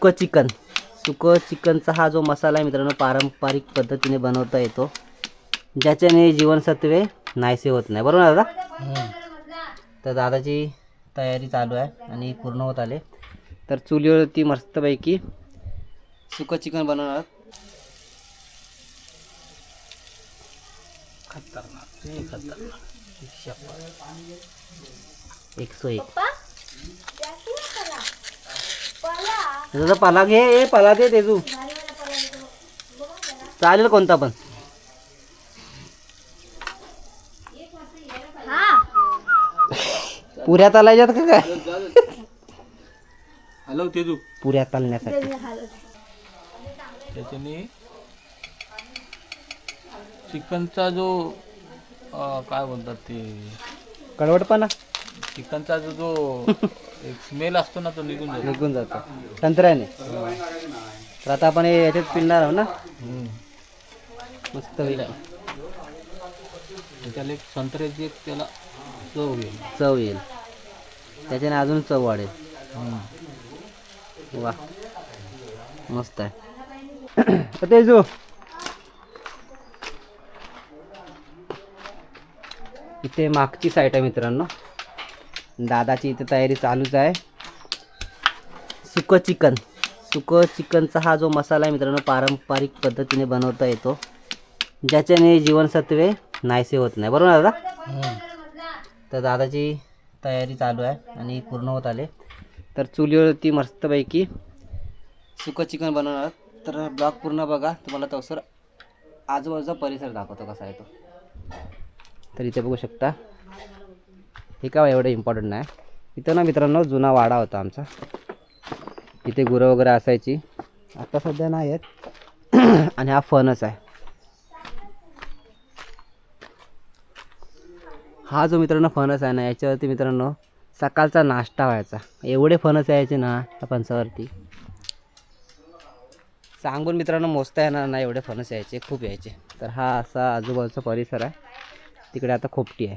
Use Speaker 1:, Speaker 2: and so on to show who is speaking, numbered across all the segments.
Speaker 1: सुकं चिकन. सुकं चिकनचा हा जो मसाला आहे मित्रांनो पारंपरिक पद्धतीने बनवता येतो. ज्याच्याने जीवनसत्वे नाहीसे होत नाही. बरोबर ना दादा? तर दादाची तयारी चालू आहे आणि पूर्ण होत आले. तर चुलीवरती मस्तपैकी सुकं चिकन बनवणार खतरनाक खतरनाक. एकशे एक. दादा पाला घे ए पाला दे तेजू चालेल कोणता पण. पुऱ्या चालायच्यात का काय?
Speaker 2: हॅलो तेजू
Speaker 1: पुऱ्या चालण्यासाठी.
Speaker 2: त्याच्याने चिकनचा जो अं, काय बोलतात ते?
Speaker 1: कडवटपणा.
Speaker 2: चिकनचा जो जो एक स्मेल असतो ना तो निघून जातो.
Speaker 1: निघून जातो. संत्र्याने तर आता आपण हे याच्यात पिळणार आहोत ना. मस्त होईल.
Speaker 2: त्याला एक संत्र्याची एक त्याला चव येईल.
Speaker 1: चव येईल. त्याच्याने अजून चव वाढेल. वा. मस्त आहे. तेजू इथे मागची साईट आहे मित्रांनो. दादाची इथे तयारी चालूच आहे. सुकं चिकन. सुकं चिकनचा हा जो मसाला आहे मित्रांनो पारंपरिक पद्धतीने बनवता येतो. ज्याच्याने जीवनसत्वे नाहीसे होत नाही. बरोबर ना दादा. तर दादाची तयारी चालू आहे आणि पूर्ण होत आले. तर चुलीवरती मस्तपैकी सुकं चिकन बनवणार तर ब्लॉग पूर्ण बघा. तुम्हाला तवसर आजूबाजूचा परिसर दाखवतो कसा आहे तो. तर इथे बघू शकता. हे का एवढं इम्पॉर्टंट नाही. इथं ना मित्रांनो जुना वाडा होता आमचा. इथे गुरं वगैरे असायची. आता सध्या नाही आहेत. आणि हा फणस आहे. हा जो मित्रांनो फणस आहे ना याच्यावरती मित्रांनो सकाळचा नाश्ता व्हायचा. एवढे फणस यायचे ना त्या फणसावरती. सांगून मित्रांनो मोजता येणार ना एवढे फणस यायचे खूप यायचे. तर हा असा आजूबाजूचा परिसर आहे. तिकडे आता खोपटी आहे.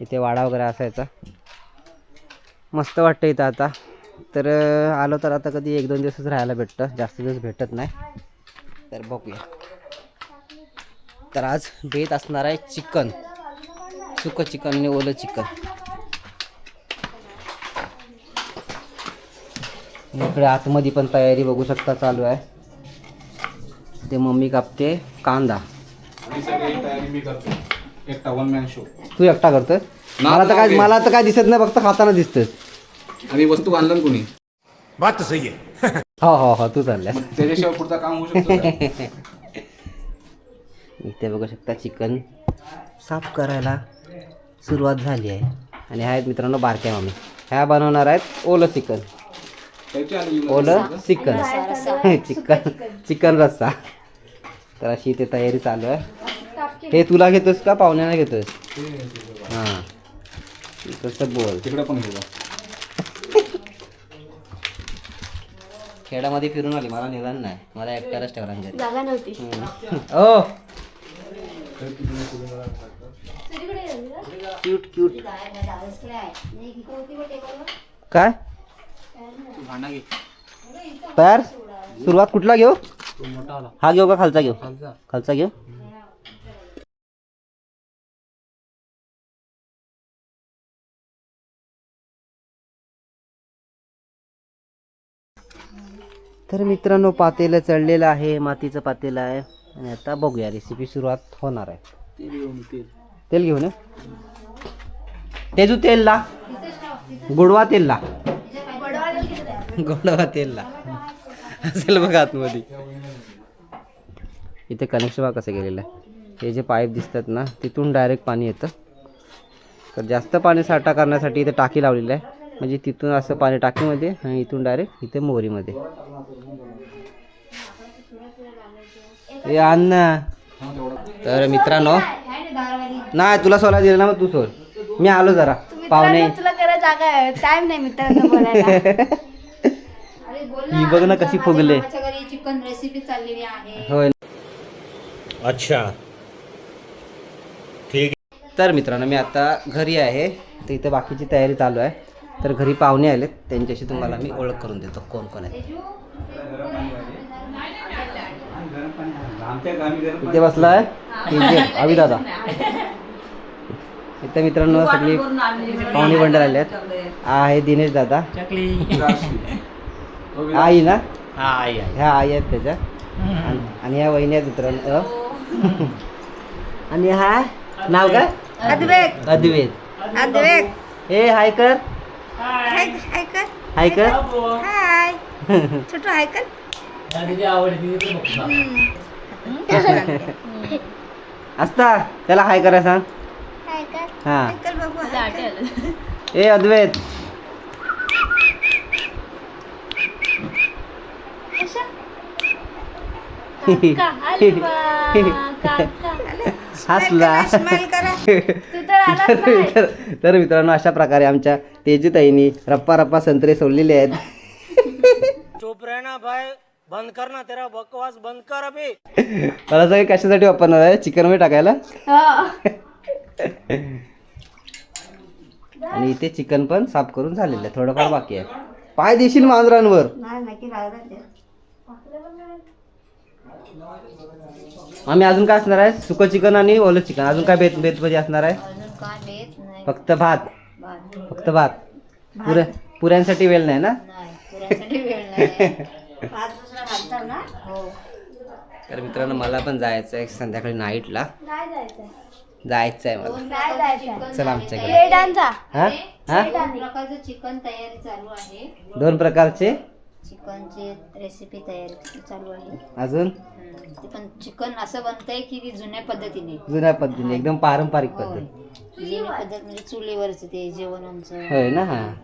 Speaker 1: इथे वाडा वगैरे असायचा. मस्त वाटतं इथं आता. तर आलो तर आता कधी एक दोन दिवसच राहायला भेटतं. जास्त दिवस भेटत नाही. तर बघूया. तर आज बेत असणार आहे चिकन. सुकं चिकन आणि ओलं चिकन. इकडे आतमध्ये पण तयारी बघू शकता चालू आहे. ते मम्मी कापते कांदा.
Speaker 3: सगळी तयारी मी करतो. एक वन मॅन शो
Speaker 1: तू एकटा करतोय. मला तर काय मला तर काय दिसत नाही फक्त खाताना दिसतंय.
Speaker 3: आणि वस्तू आणलं कोणी?
Speaker 4: बात सही है
Speaker 1: हो हो हो तू चालल्या.
Speaker 3: त्याच्याशिवाय पुढचं काम होऊ शकतो?
Speaker 1: इथे बघू शकता चिकन. साफ करायला सुरुवात झाली आहे. आणि ह्या आहेत मित्रांनो बारक्या मम्मी ह्या बनवणार आहेत ओलं चिकन. ओलं चिकन. चिकन चिकन रस्सा. तर अशी इथे तयारी चालू आहे. हे तुला घेतोस का पाहुण्याला घेतोस? हां. तसं बोल.
Speaker 3: तिकडे पण घेऊ
Speaker 1: खेड्यामध्ये फिरून आली मला निदान नाही. मला एकट्यालाच ठेवला घरी
Speaker 5: जागा नव्हती.
Speaker 1: ओ क्यूट क्यूट काय?
Speaker 2: भांडा घे.
Speaker 1: तयार? सुरुवात कुठला घेऊ?
Speaker 2: तो मोठा आला.
Speaker 1: हा घेऊ का खालचा घेऊ?
Speaker 2: खालचा.
Speaker 1: खालचा घेऊ? तर मित्रांनो पातेलं चढलेलं आहे मातीचं पातेलं आहे. आणि आता बघूया रेसिपी सुरुवात होणार आहे.
Speaker 2: तेल घेऊन.
Speaker 1: तेजू तेल. ला गुडवा तेल ला गोडवा तेल ला असेल बघा आतमध्ये. इथे कनेक्शन बघा कसं गेलेलं आहे. हे जे पाईप दिसतात ना तिथून डायरेक्ट पाणी येतं. तर जास्त पाणी साठा करण्यासाठी इथे टाकी लावलेली आहे. म्हणजे तिथून असं पाणी टाकीमध्ये आणि इथून डायरेक्ट इथे मोहरीमध्ये. हे आण ना तर मित्रांनो नाही तुला सोला दिलं ना मग तू सोल. मी आलो जरा. पाहुणे.
Speaker 5: तुला करा जागा आहे. टाइम नाही मित्रांनो बोलायला.
Speaker 1: ही बघ ना कशी फुगले.
Speaker 6: माझ्या घरी चिकन रेसिपी चाललेली आहे.
Speaker 1: होय.
Speaker 4: अच्छा.
Speaker 1: तर मित्रांनो मी आता घरी आहे. तर इथे बाकीची तयारी चालू आहे. तर घरी पाहुणे आलेत. त्यांच्याशी तुम्हाला मी ओळख करून देतो. कोण कोण आहेत?
Speaker 3: गरम
Speaker 1: इथे बसलाय? अभि दादा. इथे मित्रांनो सगळी पाहुणे बंडल आले आहेत हा. आहे दिनेश दादा. आई ना?
Speaker 2: हा आई आहे.
Speaker 1: ह्या आई आहेत त्याच्या. आणि- ह्या वहिनी आहेत मित्रांनो. आणि हा? नाव काय?
Speaker 5: अद्वैत
Speaker 1: अद्वैत
Speaker 5: अद्वैत
Speaker 1: ए हाय कर.
Speaker 5: हाय हाय कर
Speaker 1: हाय कर
Speaker 5: हाय छोटू हाय कर
Speaker 1: असता त्याला हाय करा सांग.
Speaker 5: हाय कर
Speaker 1: हा.
Speaker 5: हाय कर बाबू हाय कर.
Speaker 1: ए अद्वैत. हसला.
Speaker 5: करा. तर
Speaker 1: तर तर मित्रांनो अशा प्रकारे आमच्या तेजताईनी रप्पा रप्पा संत्रे सोडलेले आहेत. मला सगळे कशासाठी वापरणार आहे? चिकनमध्ये टाकायला? आणि इथे चिकन पण साफ करून झालेलं आहे. थोडंफार बाकी आहे. पाय देशील मांजरांवर
Speaker 5: नाही नक्की लागत ते.
Speaker 1: आम्ही अजून काय असणार आहे? सुकं चिकन आणि ओलं चिकन. अजून काय बेत भाजी असणार आहे?
Speaker 6: अजून काय बेत नाही.
Speaker 1: फक्त भात.
Speaker 6: भात.
Speaker 1: फक्त भात. पुऱ्या पुऱ्यांसाठी वेळ नाही ना?
Speaker 6: नाही पुऱ्यासाठी वेळ नाही.
Speaker 5: भात दुसरा घालतात ना?
Speaker 6: हो.
Speaker 1: तर मित्रांनो मला पण जायचं आहे संध्याकाळी नाईटला
Speaker 5: नाही जायचं
Speaker 1: जायचं आहे मला.
Speaker 5: जायचं.
Speaker 1: चला आमच्याकडे. हा? हा?
Speaker 6: दोन प्रकारचं चिकन तयारी चालू आहे.
Speaker 1: दोन प्रकारचे?
Speaker 6: चिकनची रेसिपी तयारी चालू आहे.
Speaker 1: अजून?
Speaker 6: हम्म. ते पण चिकन असं बनतंय की ती जुन्या पद्धतीने.
Speaker 1: जुन्या पद्धतीने एकदम पारंपरिक
Speaker 6: होय.
Speaker 1: पद्धत.
Speaker 6: जुनी पद्धत म्हणजे चुलीवरच ते जेवण आमचं.
Speaker 1: होय ना हा.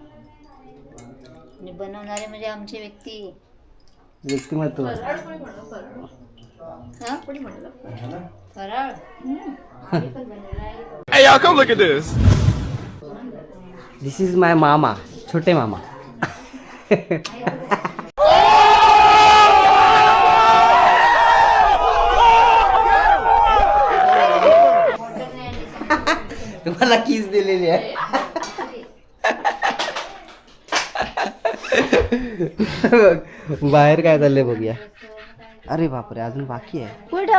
Speaker 6: आणि बनवणारे म्हणजे आमचे व्यक्ती.
Speaker 1: व्यक्तिमत्व.
Speaker 6: हा? फराळ.
Speaker 1: दिस इज माय मामा छोटे मामा तुम्हाला किस दिलेली आहे. बाहेर काय चाललंय बघूया. अरे बापरे अजून बाकी आहे.
Speaker 5: कुठे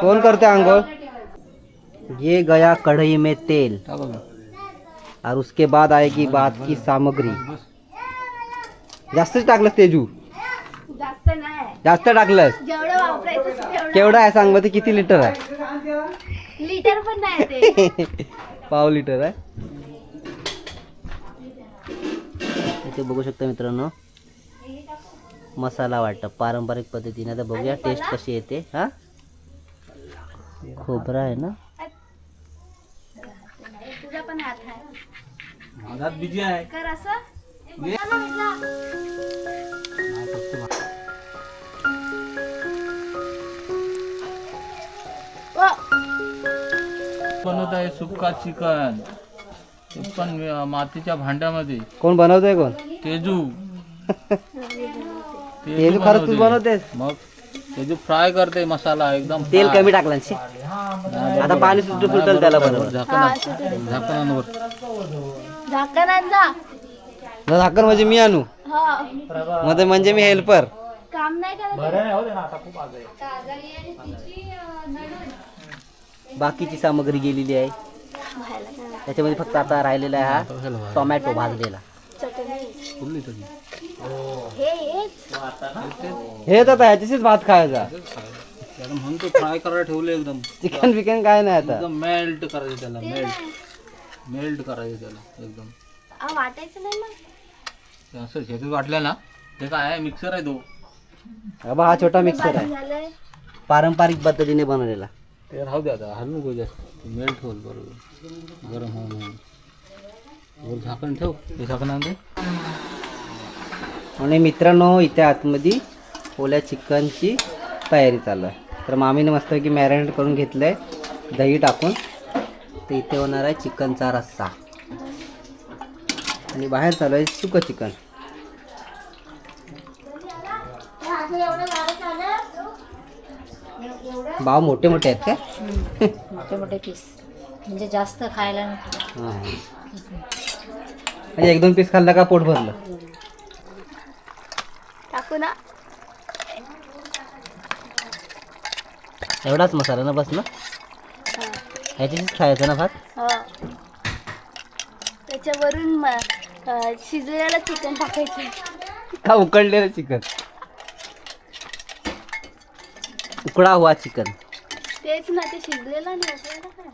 Speaker 3: कोण
Speaker 1: करते आंघोळ? ये गया कढ़ाई में तेल। और उसके बाद आएगी बात की सामग्री। जास्तच टाकलंस तेजू
Speaker 5: जास्त नाही
Speaker 1: जास्त टाकलंस
Speaker 5: जेवढं वापरायचं तेवढं
Speaker 1: केवढं आहे सांग ते किती लिटर आहे?
Speaker 5: लिटर पण नाही ते.
Speaker 1: पाव लिटर आहे. इथे बघू शकता मित्रांनो मसाला वाटतं पारंपरिक पद्धतीने. आता बघूया टेस्ट कशी येते हा? खोबरा आहे ना?
Speaker 5: पण हात आहे.
Speaker 3: बिजी आहे.
Speaker 5: कर असं. वा,
Speaker 2: बनवत आहे सुक्का चिकन. ते पण अं, मातीच्या भांड्यामध्ये.
Speaker 1: कोण बनवतोय कोण?
Speaker 2: तेजू.
Speaker 1: तेल खरंच तू बनवतेस?
Speaker 2: मग तेजू फ्राय करते मसाला एकदम
Speaker 1: तेल
Speaker 2: fry.
Speaker 1: कमी टाकलं शी. आता पाणी सुटू सुटल त्याला बरोबर
Speaker 2: झाकण झाकणांवर.
Speaker 5: झाकण
Speaker 1: म्हणजे मी आणू.
Speaker 5: हा.
Speaker 1: मध्ये म्हणजे मी हेल्पर.
Speaker 5: काम नाही करत.
Speaker 1: बाकीची सामग्री गेलेली आहे. त्याच्यामध्ये फक्त आता राहिलेला आहे हा टोमॅटो भाजलेला.
Speaker 5: हे हेच
Speaker 1: आता ह्याच्याशीच भात खायचा.
Speaker 2: त्याला म्हणतो फ्राय करायला ठेवलं एकदम.
Speaker 1: चिकन बिकन काय नाही आता.
Speaker 2: एकदम मेल्ट करायचं त्याला मेल्ट मेल्ट करायचं त्याला एकदम.
Speaker 5: आ, वाटायचं नाही मग.
Speaker 2: ते असं शेतीत वाटलं ना ते काय आहे मिक्सर आहे तो.
Speaker 1: बाबा हा छोटा मिक्सर आहे.
Speaker 5: झालंय.
Speaker 1: पारंपरिक पद्धतीने बनवलेला.
Speaker 2: ते राहू दे आता हलू नको जास्त. मेल्ट होईल बरोबर. गरम होऊन होऊन. वर झाकण ठेव. ते झाकण आणते
Speaker 1: आणि मित्रांनो इथे आतमध्ये ओल्या चिकनची तयारी चालू आहे. तर मामीने मस्तपैकी मॅरिनेट करून घेतलं आहे दही टाकून. तर इथे होणार आहे चिकनचा रस्सा. आणि बाहेर चालू आहे सुकं चिकन. भाव मोठे मोठे आहेत काय?
Speaker 6: मोठे मोठे पीस म्हणजे जास्त खायला
Speaker 1: म्हणजे एक दोन पीस खाल्ला का पोट भरलं?
Speaker 5: टाकू ना.
Speaker 1: एवढाच मसाला ना बस ना? ह्याच्याशीच खायचं ना भात?
Speaker 5: हो. त्याच्यावरून म- अं, शिजलेलं चिकन टाकायचं.
Speaker 1: का उकडलेलं चिकन उकडा हुआ चिकन
Speaker 5: तेच ना ते शिजलेलं नाही उकळलं काय?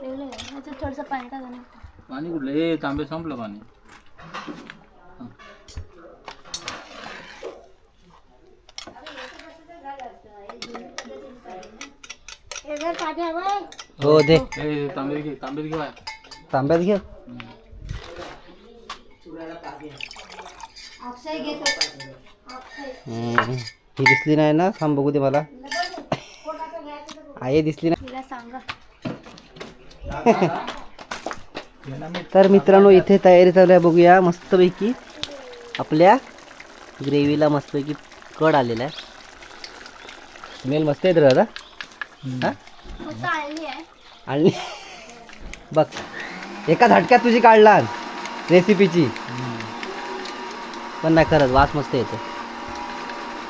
Speaker 5: वेगळं आहे. ह्याच्यात थोडंसं पाणी
Speaker 2: पाणी कुठलं? हे तांबे संपलं पाणी.
Speaker 1: हो। दे
Speaker 2: हे तांबे घे
Speaker 6: अक्षय घेतो
Speaker 1: हम्म. ही दिसली नाही ना थांब बघू दे मला आई दिसली नाही
Speaker 5: तिला सांगा।
Speaker 1: तर मित्रांनो इथे तयारी चालू आहे बघूया मस्तपैकी आपल्या ग्रेव्हीला मस्तपैकी कड आलेला आहे. स्मेल मस्त येत दादा. हा? आणि बघ एका झटक्यात तुझी काढला रेसिपीची पण नाही खरंच वास मस्त येतो.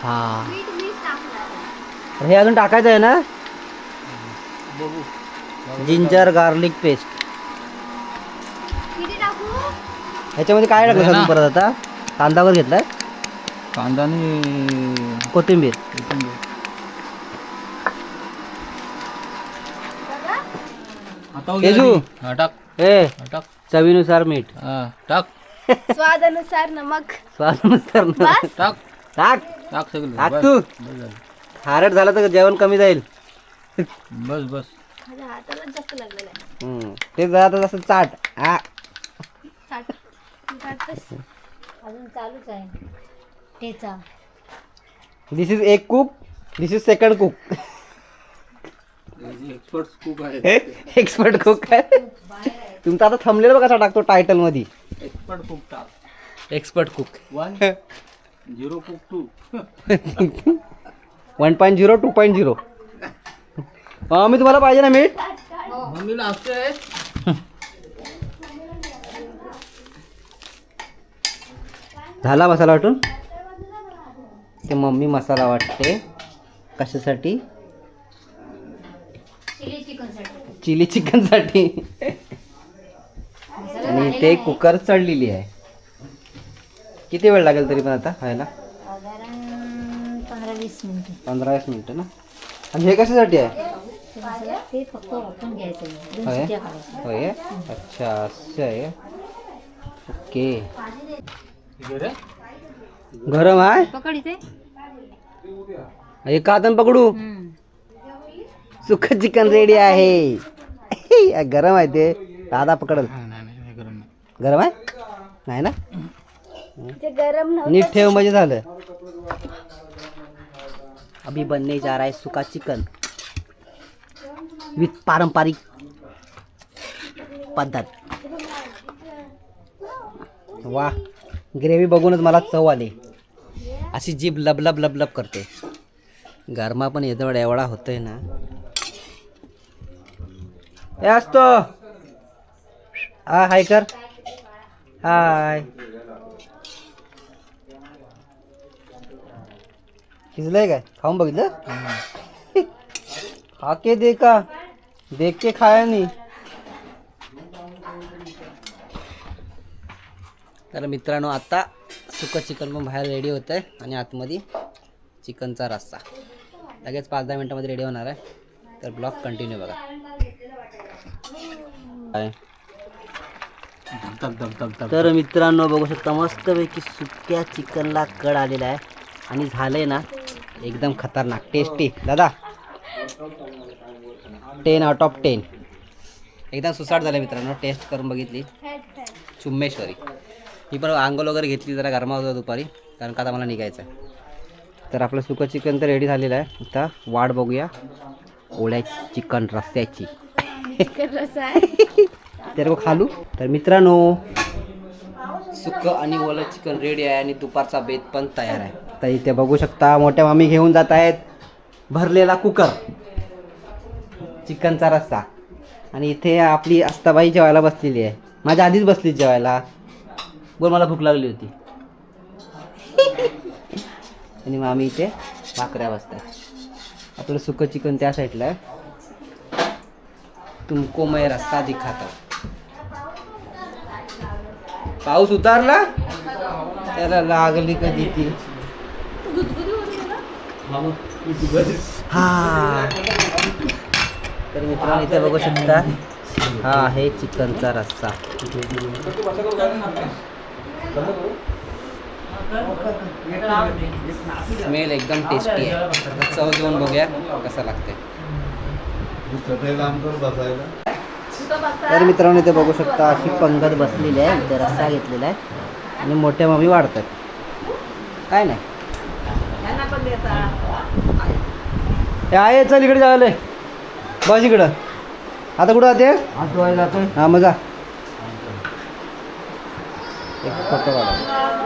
Speaker 1: हा. हे अजून टाकायचं आहे ना? जिंजर गार्लिक पेस्ट ह्याच्यामध्ये काय टाकलं अजून परत आता? कांदावर घेतलाय?
Speaker 2: कांदा आणि
Speaker 1: कोथिंबीर.
Speaker 2: कोथिंबीर. आता हो
Speaker 1: तेजू.
Speaker 2: हा टाक.
Speaker 1: ए
Speaker 2: हा टाक.
Speaker 1: चवीनुसार मीठ.
Speaker 2: हा टाक.
Speaker 5: स्वादानुसार नमक.
Speaker 1: स्वादानुसार
Speaker 5: बस.
Speaker 2: टाक.
Speaker 1: टाक.
Speaker 2: टाक सगळं.
Speaker 1: टाक
Speaker 2: बस.
Speaker 1: तू.
Speaker 2: बस झालं.
Speaker 1: खारट झालं तर जेवण कमी जाईल.
Speaker 2: बस बस.
Speaker 5: माझ्या हातालाच जास्त लागलेलं आहे.
Speaker 1: हम्म. ते जरा आता जसं चाट. आ.
Speaker 5: चाट. चाटतेस
Speaker 6: अजून चालूच आहे. ठेचा.
Speaker 1: दिस इज एक cook this is second cook
Speaker 2: expert cook आहे
Speaker 1: एक्सपर्ट कुक आहे तुमचा आता थांबलेलं बघा कसा टाकतो टायटलमध्ये
Speaker 2: एक्सपर्ट कुक टाक.
Speaker 1: Expert cook
Speaker 2: one zero cook two
Speaker 1: one point zero two point zero मी तुम्हाला पाहिजे ना मीठ
Speaker 2: मम्मीला हसते
Speaker 1: झाला मसाला वाटून? ते मम्मी मसाला वाटते. कशासाठी?
Speaker 6: चिली चिकनसाठी
Speaker 1: चिली चिकनसाठी आणि ते कुकर चढलेली आहे. किती वेळ लागेल तरी पण आता खायला?
Speaker 6: साधारण पंधरा वीस मिनिटं.
Speaker 1: पंधरा वीस मिनटं ना? आणि हे कशासाठी आहे?
Speaker 6: ते फक्त वाटून घ्यायचं दोन
Speaker 1: होय?
Speaker 6: शिट्ट्या काढायच्या
Speaker 1: होय? अच्छा असं आहे. ओके. गरम आहे
Speaker 6: पकड इथे.
Speaker 1: हे कातन पकडू?
Speaker 6: हम्म.
Speaker 1: सुख चिकन रेडी आहे गरम आहे ते. दादा पकडल.
Speaker 2: गरम नाही.
Speaker 1: गरम आहे? नाही ना?
Speaker 5: ते गरम
Speaker 1: नीट ठेव म्हणजे झालं. अभी बनने जा रहा है सुका चिकन विथ पारंपरिक पद्धत. वा ग्रेव्ही बघूनच मला चव आली. अशी जीभ लबलब लबलब करते. गरमा पण एवढा एवढा होतोय ना. हे असतो. हा हाय कर. हाय. शिजलंय काय? खाऊन बघितलं? खा के का देख के खाया नाही. तर मित्रांनो आता सुकं चिकन पण बाहेर रेडी होतं आहे आणि आतमध्ये चिकनचा रस्सा. लगेच पाच दहा मिनटामध्ये रेडी होणार आहे. तर ब्लॉग कंटिन्यू बघा. काय? तर मित्रांनो बघू शकता मस्तपैकी सुक्या चिकनला कड आलेला आहे. आणि झालंय ना एकदम खतरनाक. टेस्टी दादा. टेन आउट ऑफ टेन एकदम सुसाट झालं मित्रांनो टेस्ट करून बघितली. चुम्मेश्वरी. ही पण आंघोळ वगैरे घेतली जरा गरमा होता दुपारी कारण का आता मला निघायचं आहे तर आपलं सुकं चिकन तर रेडी झालेलं आहे. आता वाट बघूया ओळ्या चिकन
Speaker 5: आहे
Speaker 1: तर खालू. तर मित्रांनो सुक आणि ओलं चिकन रेडी आहे आणि दुपारचा बेत पण तयार आहे. तर इथे बघू शकता मोठ्या मामी घेऊन जात आहेत भरलेला कुकर. चिकनचा रस्सा. आणि इथे आपली अस्ताबाई जेवायला बसलेली आहे. माझ्या आधीच बसली जेवायला. बोल मला भूक लागली होती. आणि मामी इथे भाकऱ्या बसतात आपलं सुकं चिकन त्या साईडला आहे. तुमको मैं रस्ता दिखाता पाऊस उतारला? त्याला लागली कधी ती हा। तर मित्रांनो इथे बघू शकता हा आहे चिकनचा रस्सा. स्मेल एकदम टेस्टी आहे. चव घेऊन बघूया कसं लागते तर मित्रांनो इथे बघू शकता अशी पंगत बसलेली आहे. इथे रस्सा घेतलेला आहे. आणि मोठ्या मामी वाढतात. काय नाही. हे आहे चल इकडे जायला बस इकडं. आता कुठं जाते? हा मजा एक फोटो काढा.